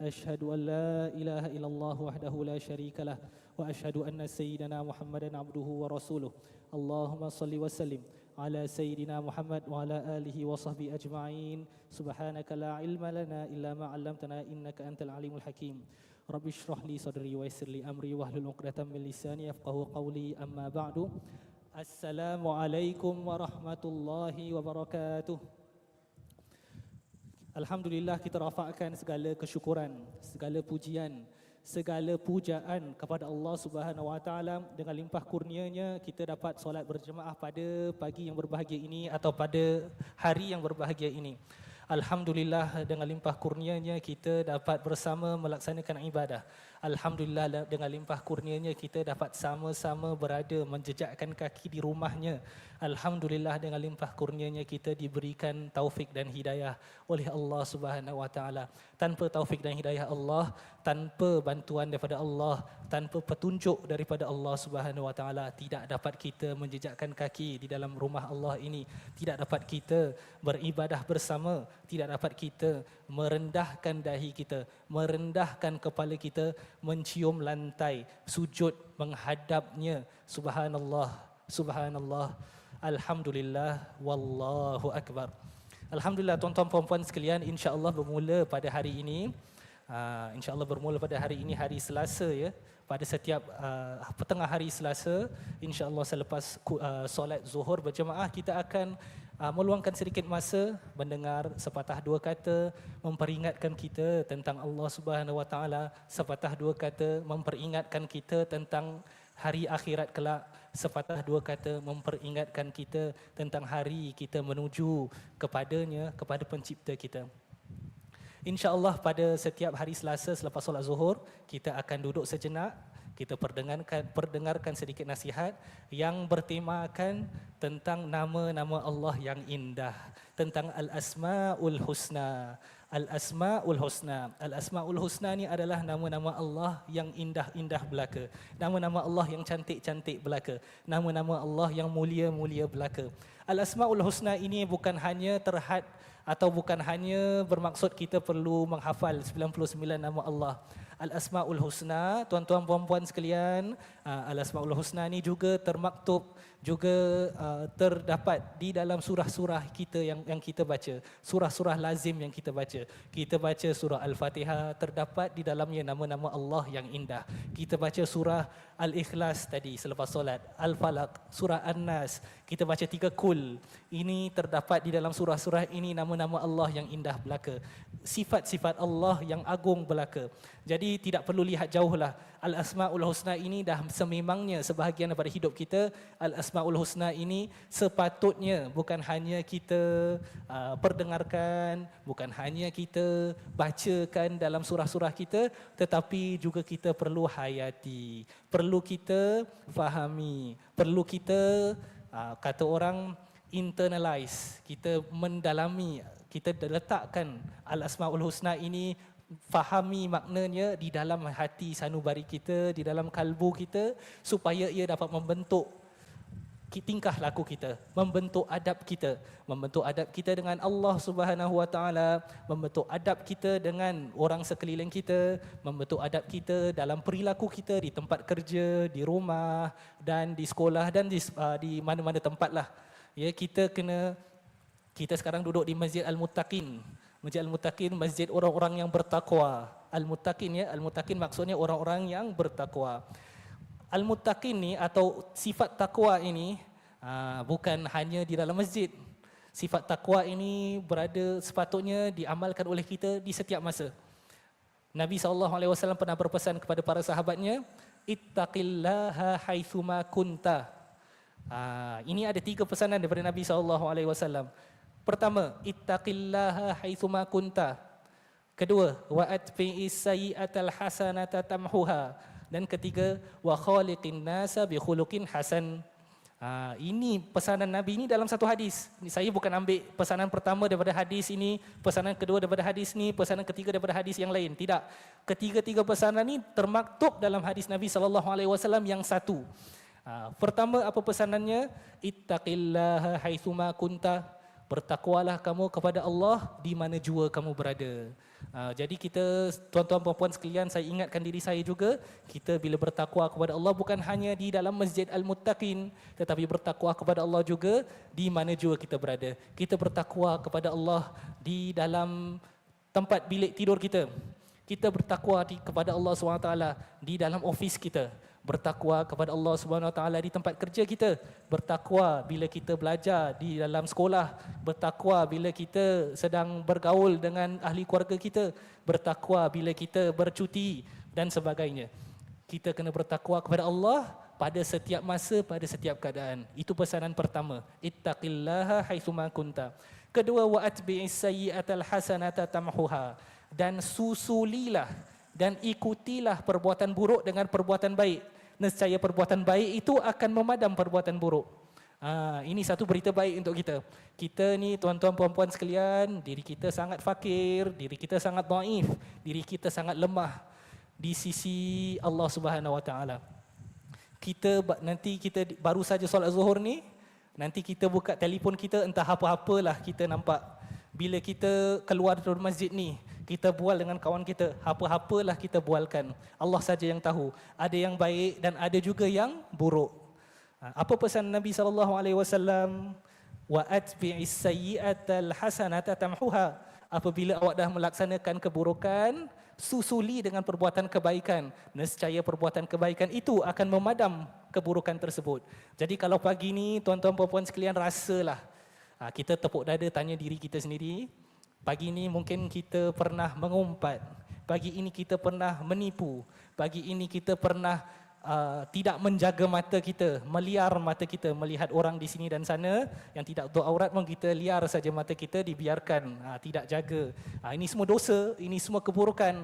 أشهد أن لا إله إلا الله وحده لا شريك له وأشهد أن سيدنا محمدا عبده ورسوله. اللهم صل وسلم على سيدنا محمد وعلى آله وصحبه أجمعين. سبحانك لا علم لنا إلا ما علمتنا إنك أنت العليم الحكيم. رب اشرح لي صدري ويسر لي أمري واحلل عقدة من لساني يفقه قولي. أما بعد السلام عليكم ورحمة الله وبركاته. Alhamdulillah kita rafakkan segala kesyukuran, segala pujian, segala pujaan kepada Allah Subhanahu Wa Taala dengan limpah kurnianya kita dapat solat berjemaah pada pagi yang berbahagia ini atau pada hari yang berbahagia ini. Alhamdulillah dengan limpah kurnianya kita dapat bersama melaksanakan ibadah. Alhamdulillah dengan limpah kurnianya kita dapat sama-sama berada menjejakkan kaki di rumahnya. Alhamdulillah dengan limpah kurnianya kita diberikan taufik dan hidayah oleh Allah Subhanahu Wa Taala. Tanpa taufik dan hidayah Allah, tanpa bantuan daripada Allah, tanpa petunjuk daripada Allah Subhanahu Wa Taala, tidak dapat kita menjejakkan kaki di dalam rumah Allah ini. Tidak dapat kita beribadah bersama, tidak dapat kita merendahkan dahi kita, merendahkan kepala kita mencium lantai, sujud menghadapnya. Subhanallah, subhanallah. Alhamdulillah, wallahu akbar. Alhamdulillah tuan-tuan puan-puan sekalian, insya-Allah bermula pada hari ini. Uh, insya-Allah bermula pada hari ini hari Selasa ya. Pada setiap uh, petengah hari Selasa, insya-Allah selepas uh, solat Zuhur berjemaah kita akan uh, meluangkan sedikit masa mendengar sepatah dua kata memperingatkan kita tentang Allah Subhanahu Wa Taala, sepatah dua kata memperingatkan kita tentang hari akhirat kelak, sepatah dua kata memperingatkan kita tentang hari kita menuju kepadanya, kepada pencipta kita. InsyaAllah pada setiap hari Selasa selepas solat zuhur, kita akan duduk sejenak kita perdengarkan perdengarkan sedikit nasihat yang bertemakan tentang nama-nama Allah yang indah. Tentang al-asmaul husna. Al-asmaul husna. Al-asmaul husna ni adalah nama-nama Allah yang indah-indah belaka. Nama-nama Allah yang cantik-cantik belaka. Nama-nama Allah yang mulia-mulia belaka. Al-asmaul husna ini bukan hanya terhad atau bukan hanya bermaksud kita perlu menghafal 99 nama Allah Al-Asmaul Husna, tuan-tuan puan-puan sekalian, uh, Al-Asmaul Husna ni juga termaktub juga uh, terdapat di dalam surah-surah kita yang yang kita baca, surah-surah lazim yang kita baca. Kita baca surah Al-Fatihah terdapat di dalamnya nama-nama Allah yang indah. Kita baca surah Al-Ikhlas tadi selepas solat, Al-Falaq, surah An-Nas, kita baca tiga kul. Ini terdapat di dalam surah-surah ini nama-nama Allah yang indah belaka. Sifat-sifat Allah yang agung belaka. Jadi tidak perlu lihat jauhlah. Al-Asma'ul Husna ini dah sememangnya sebahagian daripada hidup kita. Al-Asma'ul Husna ini sepatutnya bukan hanya kita uh, perdengarkan, bukan hanya kita bacakan dalam surah-surah kita, tetapi juga kita perlu hayati. Perlu kita fahami. Perlu kita, uh, kata orang, internalize. Kita mendalami, kita letakkan Al-Asma'ul Husna ini fahami maknanya di dalam hati sanubari kita, di dalam kalbu kita supaya ia dapat membentuk tingkah laku kita, membentuk adab kita, membentuk adab kita dengan Allah Subhanahu Wa Taala, membentuk adab kita dengan orang sekeliling kita, membentuk adab kita dalam perilaku kita di tempat kerja, di rumah dan di sekolah dan di uh, di mana-mana tempatlah. Ya, kita kena kita sekarang duduk di Masjid Al-Muttaqin. Masjid Al-Muttaqin, masjid orang-orang yang bertakwa. Al-Muttaqin ya, Al-Muttaqin maksudnya orang-orang yang bertakwa. Al-Muttaqin ni atau sifat takwa ini aa, bukan hanya di dalam masjid. Sifat takwa ini berada sepatutnya diamalkan oleh kita di setiap masa. Nabi SAW pernah berpesan kepada para sahabatnya, Ittaqillaha haithuma kunta. Aa, ini ada tiga pesanan daripada Nabi SAW. Pertama, ittaqillaha haitsuma kunta. Kedua, wa atfi'is sayyi'atal hasanata tamhuha. Dan ketiga, wa khaliqin nasa bi khuluqin hasan. Ha, ini pesanan Nabi ini dalam satu hadis. Saya bukan ambil pesanan pertama daripada hadis ini, pesanan kedua daripada hadis ini, pesanan ketiga daripada hadis yang lain. Tidak. Ketiga-tiga pesanan ini termaktub dalam hadis Nabi sallallahu alaihi wasallam yang satu. Ha, pertama apa pesanannya? Ittaqillaha haitsuma kunta Bertakwalah kamu kepada Allah di mana jua kamu berada. Uh, jadi kita tuan-tuan puan-puan sekalian saya ingatkan diri saya juga kita bila bertakwa kepada Allah bukan hanya di dalam Masjid Al-Muttaqin tetapi bertakwa kepada Allah juga di mana jua kita berada. Kita bertakwa kepada Allah di dalam tempat bilik tidur kita. Kita bertakwa kepada Allah SWT di dalam ofis kita bertakwa kepada Allah Subhanahu Wa Taala di tempat kerja kita, bertakwa bila kita belajar di dalam sekolah, bertakwa bila kita sedang bergaul dengan ahli keluarga kita, bertakwa bila kita bercuti dan sebagainya. Kita kena bertakwa kepada Allah pada setiap masa, pada setiap keadaan. Itu pesanan pertama. Ittaqillaha haitsu ma kunta. Kedua wa atbi'is sayyi'atal hasanata tamhuha dan susulilah dan ikutilah perbuatan buruk dengan perbuatan baik nescaya perbuatan baik itu akan memadam perbuatan buruk. Ha, ini satu berita baik untuk kita. Kita ni tuan-tuan puan-puan sekalian, diri kita sangat fakir, diri kita sangat daif, diri kita sangat lemah di sisi Allah Subhanahu Wa Taala. Kita nanti kita baru saja solat zuhur ni, nanti kita buka telefon kita entah apa-apalah kita nampak bila kita keluar dari masjid ni, kita bual dengan kawan kita, apa-apalah kita bualkan. Allah saja yang tahu. Ada yang baik dan ada juga yang buruk. Ha, apa pesan Nabi sallallahu alaihi wasallam? Wa atbi'is sayyi'atal hasanata tamhuha. Apabila awak dah melaksanakan keburukan, susuli dengan perbuatan kebaikan. Nescaya perbuatan kebaikan itu akan memadam keburukan tersebut. Jadi kalau pagi ni tuan-tuan puan-puan sekalian rasalah ha, kita tepuk dada tanya diri kita sendiri, Pagi ini mungkin kita pernah mengumpat. Pagi ini kita pernah menipu. Pagi ini kita pernah uh, tidak menjaga mata kita, meliar mata kita melihat orang di sini dan sana yang tidak untuk aurat pun kita liar saja mata kita dibiarkan, uh, tidak jaga. Uh, ini semua dosa, ini semua keburukan.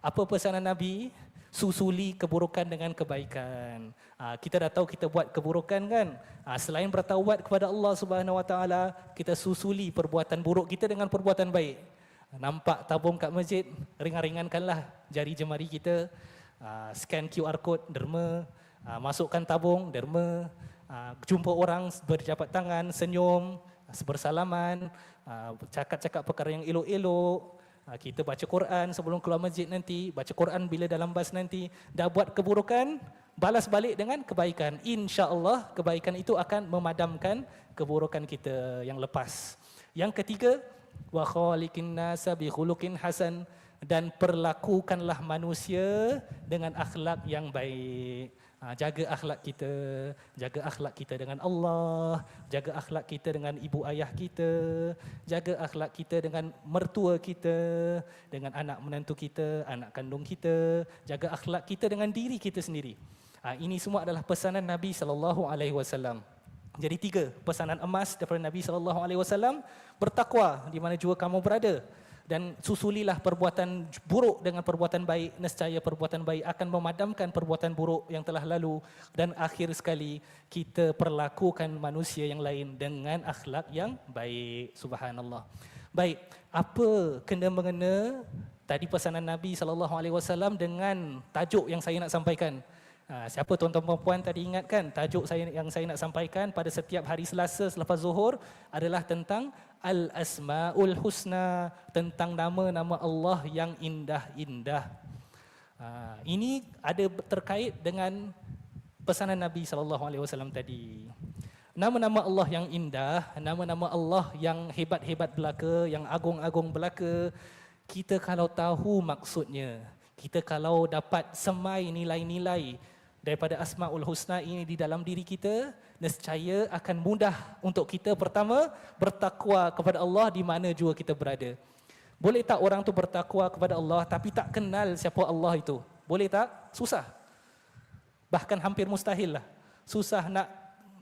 Apa pesanan Nabi? Susuli keburukan dengan kebaikan. Ha, kita dah tahu kita buat keburukan kan? Ha, selain bertaubat kepada Allah Subhanahu Wa Taala, kita susuli perbuatan buruk kita dengan perbuatan baik. Nampak tabung kat masjid, ringan-ringankanlah jari jemari kita. Ha, scan QR code derma, ha, masukkan tabung derma, ha, jumpa orang berjabat tangan, senyum, bersalaman, cakap-cakap perkara yang elok-elok, Ha, kita baca Quran sebelum keluar masjid nanti, baca Quran bila dalam bas nanti, dah buat keburukan, balas balik dengan kebaikan. Insya-Allah kebaikan itu akan memadamkan keburukan kita yang lepas. Yang ketiga, wa khaliqin nasa bi khuluqin hasan dan perlakukanlah manusia dengan akhlak yang baik. Ha, jaga akhlak kita, jaga akhlak kita dengan Allah, jaga akhlak kita dengan ibu ayah kita, jaga akhlak kita dengan mertua kita, dengan anak menantu kita, anak kandung kita, jaga akhlak kita dengan diri kita sendiri. Ha, ini semua adalah pesanan Nabi sallallahu alaihi wasallam. Jadi tiga pesanan emas daripada Nabi sallallahu alaihi wasallam, bertakwa di mana jua kamu berada dan susulilah perbuatan buruk dengan perbuatan baik. Nescaya perbuatan baik akan memadamkan perbuatan buruk yang telah lalu. Dan akhir sekali kita perlakukan manusia yang lain dengan akhlak yang baik. Subhanallah. Baik apa kena mengena? Tadi pesanan Nabi sallallahu alaihi wasallam dengan tajuk yang saya nak sampaikan. Ha, siapa tuan-tuan puan tadi ingatkan tajuk saya yang saya nak sampaikan pada setiap hari Selasa selepas Zuhur adalah tentang Al-Asmaul Husna tentang nama-nama Allah yang indah-indah. Ha, ini ada terkait dengan pesanan Nabi sallallahu alaihi wasallam tadi. Nama-nama Allah yang indah, nama-nama Allah yang hebat-hebat belaka, yang agung-agung belaka, kita kalau tahu maksudnya, kita kalau dapat semai nilai-nilai daripada Asmaul Husna ini di dalam diri kita, nescaya akan mudah untuk kita pertama bertakwa kepada Allah di mana jua kita berada. Boleh tak orang tu bertakwa kepada Allah tapi tak kenal siapa Allah itu? Boleh tak? Susah. Bahkan hampir mustahil lah. Susah nak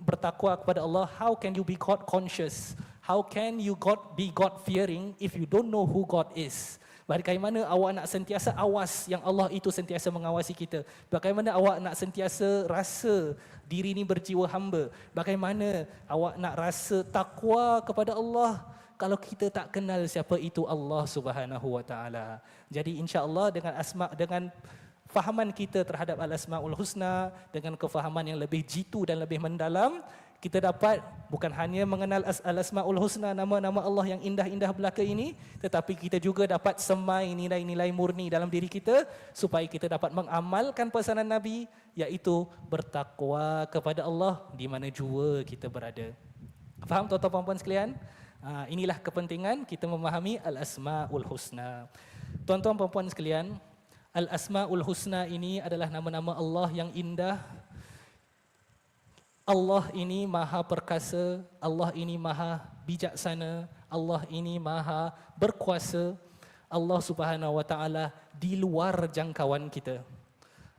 bertakwa kepada Allah. How can you be God conscious? How can you God be God fearing if you don't know who God is? Bagaimana awak nak sentiasa awas yang Allah itu sentiasa mengawasi kita? Bagaimana awak nak sentiasa rasa diri ini berjiwa hamba? Bagaimana awak nak rasa takwa kepada Allah kalau kita tak kenal siapa itu Allah Subhanahu wa taala? Jadi insya-Allah dengan asma dengan fahaman kita terhadap al-asmaul husna dengan kefahaman yang lebih jitu dan lebih mendalam kita dapat bukan hanya mengenal al-asmaul husna nama-nama Allah yang indah-indah belaka ini tetapi kita juga dapat semai nilai-nilai murni dalam diri kita supaya kita dapat mengamalkan pesanan Nabi iaitu bertakwa kepada Allah di mana jua kita berada. Faham tuan-tuan puan-puan sekalian? Ha, inilah kepentingan kita memahami al-asmaul husna. Tuan-tuan puan-puan sekalian, al-asmaul husna ini adalah nama-nama Allah yang indah Allah ini maha perkasa, Allah ini maha bijaksana, Allah ini maha berkuasa. Allah Subhanahu wa taala di luar jangkauan kita.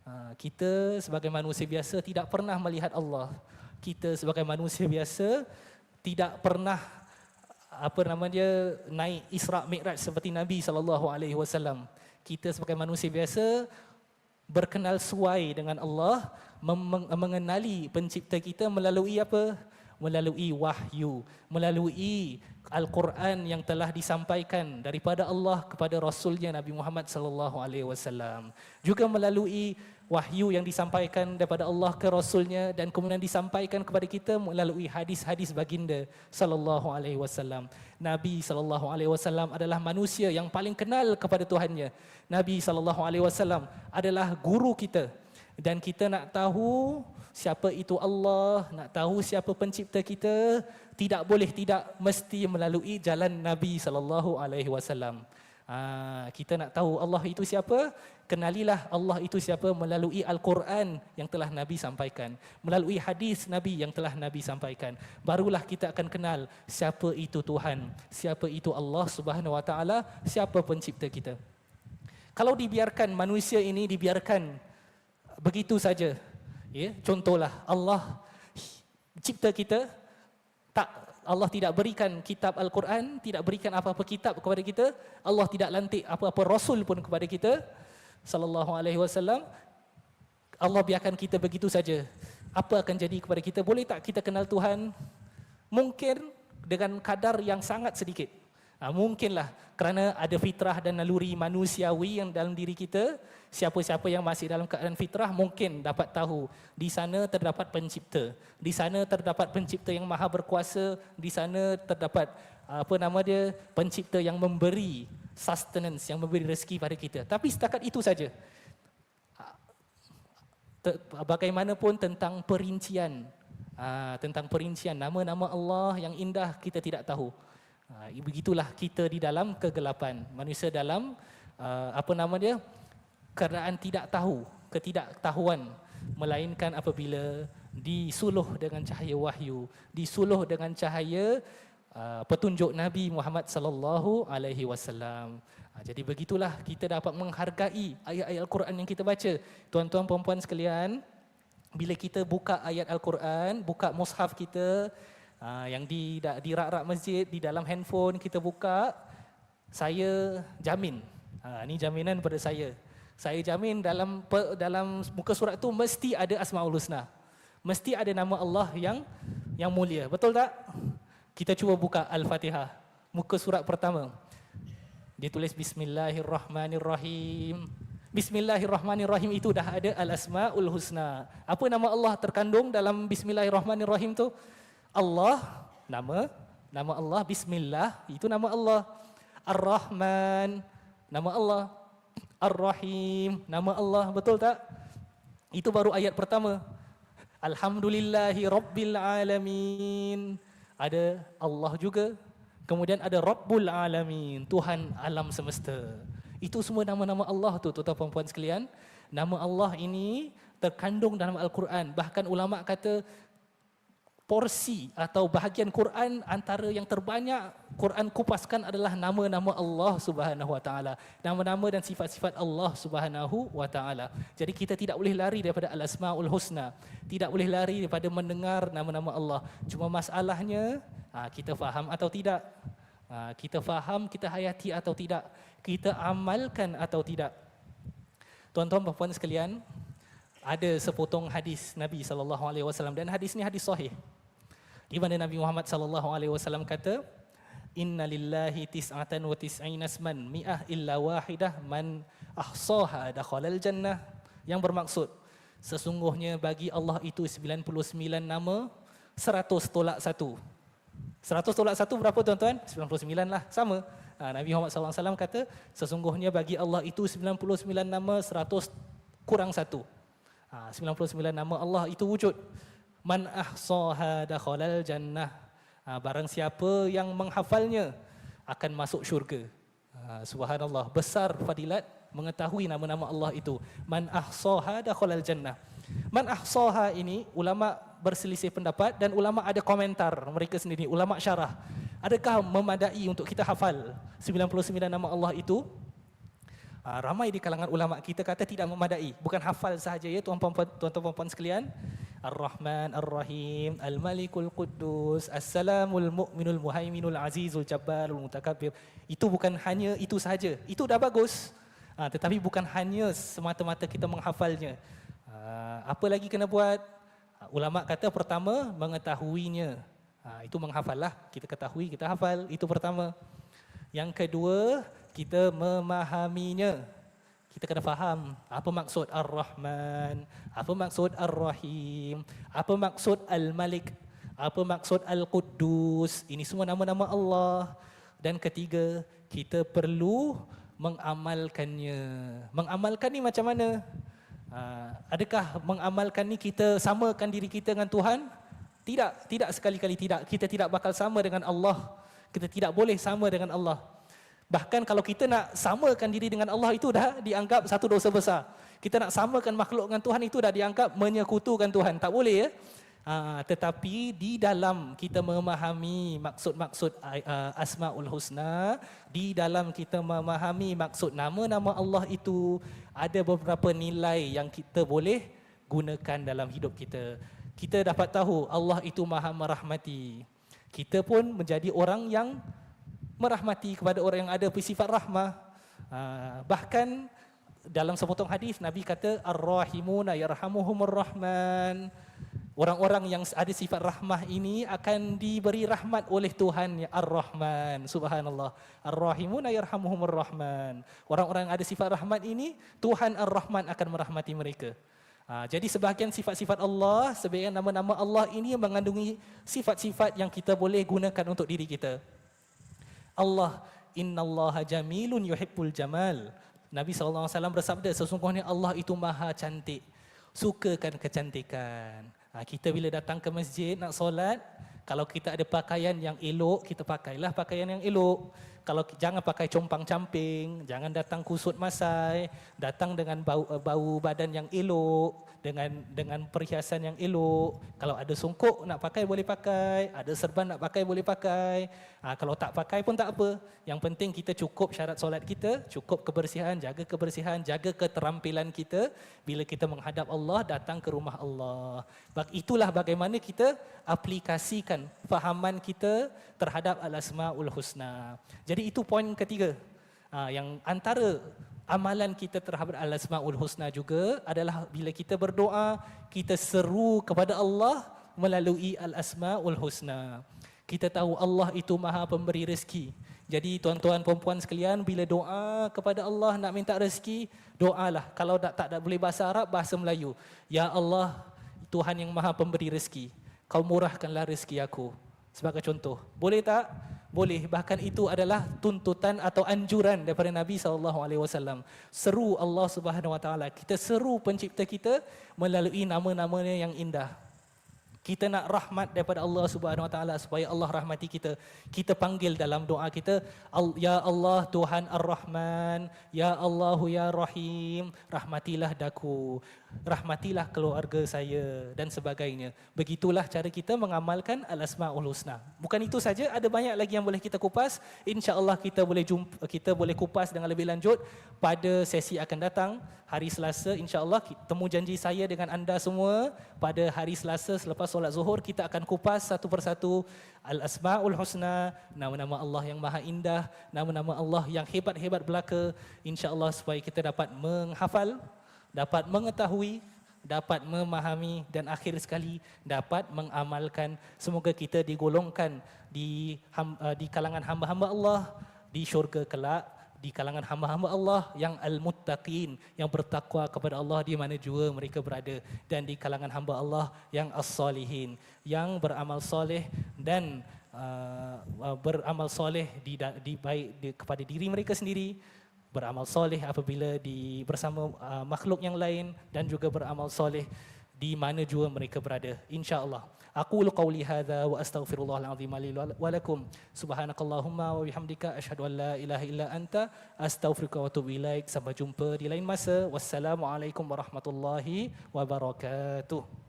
Ha, kita sebagai manusia biasa tidak pernah melihat Allah. Kita sebagai manusia biasa tidak pernah apa nama dia naik Isra Mi'raj seperti Nabi sallallahu alaihi wasallam. Kita sebagai manusia biasa berkenal suai dengan Allah mengenali pencipta kita melalui apa? Melalui wahyu, melalui Al-Quran yang telah disampaikan daripada Allah kepada Rasulnya Nabi Muhammad sallallahu alaihi wasallam. Juga melalui wahyu yang disampaikan daripada Allah ke Rasulnya dan kemudian disampaikan kepada kita melalui hadis-hadis baginda sallallahu alaihi wasallam. Nabi sallallahu alaihi wasallam adalah manusia yang paling kenal kepada Tuhannya. Nabi sallallahu alaihi wasallam adalah guru kita dan kita nak tahu siapa itu Allah, nak tahu siapa pencipta kita, tidak boleh tidak mesti melalui jalan Nabi sallallahu alaihi wasallam. Ha, kita nak tahu Allah itu siapa? Kenalilah Allah itu siapa melalui Al-Quran yang telah Nabi sampaikan. Melalui hadis Nabi yang telah Nabi sampaikan. Barulah kita akan kenal siapa itu Tuhan. Siapa itu Allah subhanahu wa ta'ala. Siapa pencipta kita. Kalau dibiarkan manusia ini dibiarkan begitu saja. Ya, contohlah Allah cipta kita tak Allah tidak berikan kitab Al-Quran, tidak berikan apa-apa kitab kepada kita, Allah tidak lantik apa-apa rasul pun kepada kita sallallahu alaihi wasallam. Allah biarkan kita begitu saja. Apa akan jadi kepada kita? Boleh tak kita kenal Tuhan? Mungkin dengan kadar yang sangat sedikit. Ha, mungkinlah kerana ada fitrah dan naluri manusiawi yang dalam diri kita, siapa-siapa yang masih dalam keadaan fitrah mungkin dapat tahu di sana terdapat pencipta. Di sana terdapat pencipta yang maha berkuasa, di sana terdapat apa nama dia? pencipta yang memberi sustenance, yang memberi rezeki pada kita. Tapi setakat itu saja. Bagaimanapun tentang perincian, tentang perincian nama-nama Allah yang indah kita tidak tahu. Ha, begitulah kita di dalam kegelapan. Manusia dalam uh, apa nama dia? Keadaan tidak tahu, ketidaktahuan melainkan apabila disuluh dengan cahaya wahyu, disuluh dengan cahaya uh, petunjuk Nabi Muhammad sallallahu alaihi wasallam. Jadi begitulah kita dapat menghargai ayat-ayat Al-Quran yang kita baca. Tuan-tuan puan-puan sekalian, bila kita buka ayat Al-Quran, buka mushaf kita, Ha, yang di di rak-rak masjid di dalam handphone kita buka saya jamin. Ha, ini jaminan pada saya. Saya jamin dalam dalam muka surat tu mesti ada asmaul husna. Mesti ada nama Allah yang yang mulia. Betul tak? Kita cuba buka al-fatihah muka surat pertama. Dia tulis bismillahirrahmanirrahim. Bismillahirrahmanirrahim itu dah ada al-asmaul husna. Apa nama Allah terkandung dalam bismillahirrahmanirrahim tu Allah. Nama nama Allah bismillah. Itu nama Allah. Ar-Rahman nama Allah. Ar-Rahim nama Allah. Betul tak? Itu baru ayat pertama. Alhamdulillahi Rabbil Alamin. Ada Allah juga. Kemudian ada Rabbul Alamin Tuhan alam semesta. Itu semua nama-nama Allah tu tuan-tuan puan sekalian. Nama Allah ini terkandung dalam Al-Quran. Bahkan ulama kata porsi atau bahagian Quran antara yang terbanyak Quran kupaskan adalah nama-nama Allah Subhanahu wa taala. Nama-nama dan sifat-sifat Allah Subhanahu wa taala. Jadi kita tidak boleh lari daripada al-asmaul husna. Tidak boleh lari daripada mendengar nama-nama Allah. Cuma masalahnya ha, kita faham atau tidak? Ha, kita faham, kita hayati atau tidak? Kita amalkan atau tidak? Tuan-tuan dan puan sekalian, ada sepotong hadis Nabi sallallahu alaihi wasallam dan hadis ini hadis sahih. Di mana Nabi Muhammad sallallahu alaihi wasallam kata, "Inna lillahi tis'atan wa tis'ina asman, mi'ah illa wahidah man ahsaha dakhalal jannah." Yang bermaksud sesungguhnya bagi Allah itu 99 nama 100 tolak 1. 100 tolak 1 berapa tuan-tuan? 99 lah, sama. Ha, Nabi Muhammad SAW kata, sesungguhnya bagi Allah itu 99 nama 100 kurang 1. Ha, 99 nama Allah itu wujud. Man ahsaha dakhalal jannah. Ha, barang siapa yang menghafalnya akan masuk syurga. Ha, subhanallah, besar fadilat mengetahui nama-nama Allah itu. Man ahsaha dakhalal jannah. Man ahsaha ini ulama berselisih pendapat dan ulama ada komentar mereka sendiri, ulama syarah. Adakah memadai untuk kita hafal 99 nama Allah itu? Uh, ramai di kalangan ulama kita kata tidak memadai, bukan hafal sahaja ya tuan-tuan puan sekalian. Ar-Rahman Ar-Rahim Al-Malikul Quddus As-Salamul Mu'minul Muhaiminul Azizul Jabbarul Mutakabbir. Itu bukan hanya itu sahaja. Itu dah bagus. Uh, tetapi bukan hanya semata-mata kita menghafalnya. Uh, apa lagi kena buat? ulama kata pertama mengetahuinya. Ha, itu menghafallah. Kita ketahui, kita hafal. Itu pertama. Yang kedua, kita memahaminya. Kita kena faham apa maksud Ar-Rahman, apa maksud Ar-Rahim, apa maksud Al-Malik, apa maksud Al-Quddus. Ini semua nama-nama Allah. Dan ketiga, kita perlu mengamalkannya. Mengamalkan ni macam mana? Uh, adakah mengamalkan ni kita samakan diri kita dengan Tuhan? Tidak, tidak sekali-kali tidak. Kita tidak bakal sama dengan Allah. Kita tidak boleh sama dengan Allah. Bahkan kalau kita nak samakan diri dengan Allah itu dah dianggap satu dosa besar. Kita nak samakan makhluk dengan Tuhan itu dah dianggap menyekutukan Tuhan. Tak boleh ya. Uh, tetapi di dalam kita memahami maksud-maksud uh, Asmaul Husna, di dalam kita memahami maksud nama-nama Allah itu, ada beberapa nilai yang kita boleh gunakan dalam hidup kita. Kita dapat tahu Allah itu maha merahmati. Kita pun menjadi orang yang merahmati kepada orang yang ada sifat rahmah. Uh, bahkan dalam sepotong hadis Nabi kata ar-rahimuna yarhamuhumur rahman Orang-orang yang ada sifat rahmah ini akan diberi rahmat oleh Tuhan ya Ar-Rahman. Subhanallah. Ar-Rahimun yarhamuhumur rahman. Orang-orang yang ada sifat rahmat ini, Tuhan Ar-Rahman akan merahmati mereka. Ha, jadi sebahagian sifat-sifat Allah, sebahagian nama-nama Allah ini mengandungi sifat-sifat yang kita boleh gunakan untuk diri kita. Allah, Inna Allah jamilun yuhibbul jamal. Nabi SAW bersabda, sesungguhnya Allah itu maha cantik. Sukakan kecantikan. Ha, kita bila datang ke masjid nak solat, kalau kita ada pakaian yang elok, kita pakailah pakaian yang elok. Kalau jangan pakai compang camping, jangan datang kusut masai, datang dengan bau, bau badan yang elok, dengan dengan perhiasan yang elok. Kalau ada songkok nak pakai boleh pakai, ada serban nak pakai boleh pakai. Ha, kalau tak pakai pun tak apa. Yang penting kita cukup syarat solat kita, cukup kebersihan, jaga kebersihan, jaga keterampilan kita bila kita menghadap Allah, datang ke rumah Allah. Itulah bagaimana kita aplikasikan fahaman kita terhadap al-asmaul husna. Jadi itu poin ketiga. Ha, yang antara amalan kita terhadap Al-Asma'ul Husna juga adalah bila kita berdoa, kita seru kepada Allah melalui Al-Asma'ul Husna. Kita tahu Allah itu maha pemberi rezeki. Jadi tuan-tuan perempuan sekalian, bila doa kepada Allah nak minta rezeki, doalah. Kalau tak, tak, tak boleh bahasa Arab, bahasa Melayu. Ya Allah, Tuhan yang maha pemberi rezeki. Kau murahkanlah rezeki aku. Sebagai contoh. Boleh tak? Boleh. Bahkan itu adalah tuntutan atau anjuran daripada Nabi wasallam. Seru Allah Subhanahu wa taala. Kita seru pencipta kita melalui nama-namanya yang indah kita nak rahmat daripada Allah Subhanahu Wa Taala supaya Allah rahmati kita. Kita panggil dalam doa kita, Ya Allah Tuhan Ar-Rahman, Ya Allah Ya Rahim, rahmatilah daku, rahmatilah keluarga saya dan sebagainya. Begitulah cara kita mengamalkan Al-Asmaul Husna. Bukan itu saja, ada banyak lagi yang boleh kita kupas. Insya-Allah kita boleh jumpa, kita boleh kupas dengan lebih lanjut pada sesi akan datang hari Selasa insya-Allah temu janji saya dengan anda semua pada hari Selasa selepas solat Zuhur kita akan kupas satu persatu Al-Asmaul Husna, nama-nama Allah yang maha indah, nama-nama Allah yang hebat-hebat belaka. insya-Allah supaya kita dapat menghafal, dapat mengetahui dapat memahami dan akhir sekali dapat mengamalkan. Semoga kita digolongkan di uh, di kalangan hamba-hamba Allah di syurga kelak di kalangan hamba-hamba Allah yang al-muttaqin yang bertakwa kepada Allah di mana jua mereka berada dan di kalangan hamba Allah yang as-salihin yang beramal soleh dan uh, beramal soleh di, di baik di, kepada diri mereka sendiri beramal soleh apabila di bersama uh, makhluk yang lain dan juga beramal soleh di mana jua mereka berada insyaallah hadha wa astaghfirullahal azim li wa lakum subhanakallahumma wa bihamdika asyhadu an la ilaha illa anta astaghfiruka wa atubu ilaik sampai jumpa di lain masa. wassalamu alaikum warahmatullahi wabarakatuh